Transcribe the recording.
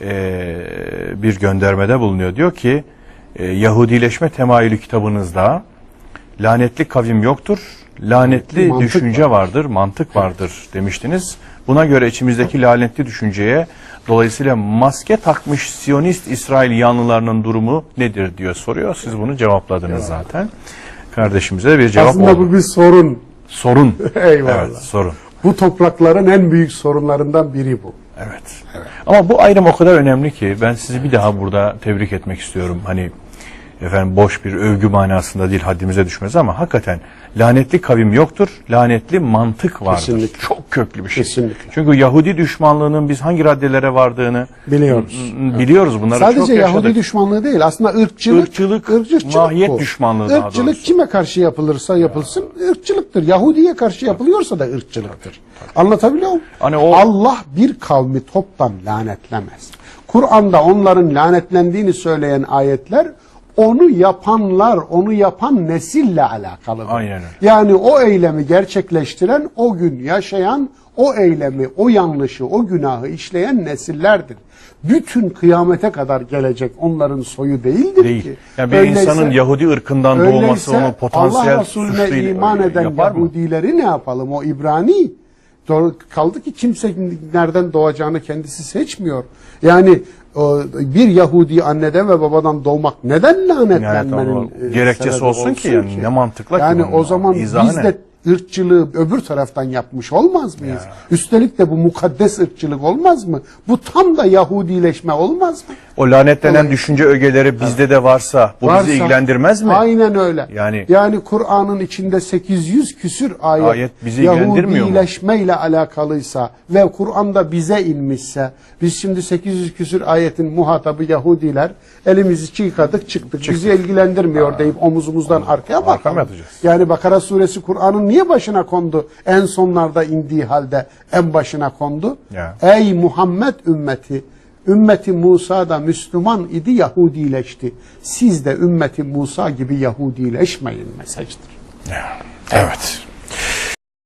e, bir göndermede bulunuyor. Diyor ki e, Yahudileşme temayülü kitabınızda lanetli kavim yoktur, lanetli Mantık düşünce vardır, mantık vardır demiştiniz. Buna göre içimizdeki lanetli düşünceye dolayısıyla maske takmış Siyonist İsrail yanlılarının durumu nedir diyor soruyor. Siz bunu cevapladınız zaten. Kardeşimize de bir cevap Aslında oldu. bu bir sorun. Sorun. Eyvallah. Evet, sorun. Bu toprakların en büyük sorunlarından biri bu. Evet. Ama bu ayrım o kadar önemli ki ben sizi bir daha burada tebrik etmek istiyorum. Hani efendim boş bir övgü manasında değil haddimize düşmez ama hakikaten lanetli kavim yoktur. Lanetli mantık vardır. Kesinlikle. Çok köklü bir şey. Kesinlikle. Çünkü Yahudi düşmanlığının biz hangi raddelere vardığını Biliyoruz. biliyoruz bunları çok Sadece yaşadık. Yahudi düşmanlığı değil aslında ırkçılık. Irkçılık, mahiyet düşmanlığı daha Irkçılık doğrusu. kime karşı yapılırsa yapılsın ırkçılıktır. Yahudiye karşı yapılıyorsa da ırkçılıktır. Anlatabiliyor muyum? Hani o- Allah bir kavmi toptan lanetlemez. Kur'an'da onların lanetlendiğini söyleyen ayetler onu yapanlar, onu yapan nesille alakalıdır. Aynen öyle. Yani o eylemi gerçekleştiren, o gün yaşayan, o eylemi, o yanlışı, o günahı işleyen nesillerdir. Bütün kıyamete kadar gelecek onların soyu değildir Değil. ki. Yani bir Öyleyse- insanın Yahudi ırkından doğması onu potansiyel Allah Resulüne iman eden yapar mı? Yahudileri ne yapalım? O İbrani kaldı ki kimse nereden doğacağını kendisi seçmiyor. Yani o, bir Yahudi anneden ve babadan doğmak neden Evet, lanetlenmenin ama e, gerekçesi sebebi olsun ki yani ne mantıkla ki Yani bunun o zaman biz ne? de ırkçılığı öbür taraftan yapmış olmaz mıyız? Üstelik de bu mukaddes ırkçılık olmaz mı? Bu tam da Yahudileşme olmaz mı? O lanetlenen Dolayısıyla- düşünce ögeleri bizde de varsa bu Varsa- bizi ilgilendirmez mi? Aynen öyle. Yani- yani Kur'an'ın içinde 800 küsür ayet, Ayet bizi ilgilendirmiyor mu? Yahudileşmeyle alakalıysa ve Kur'an'da bize inmişse biz şimdi 800 küsür ayetin muhatabı Yahudiler elimizi çıkadık çıktık. Bizi ilgilendirmiyor deyip omuzumuzdan arkaya Arka mı bakalım. atacağız? Yani Bakara suresi Kur'an'ın niye başına kondu? En sonlarda indiği halde en başına kondu. Ya. Ey Muhammed ümmeti Ümmeti Musa da Müslüman idi Yahudileşti. Siz de ümmeti Musa gibi Yahudileşmeyin mesajdır. Evet.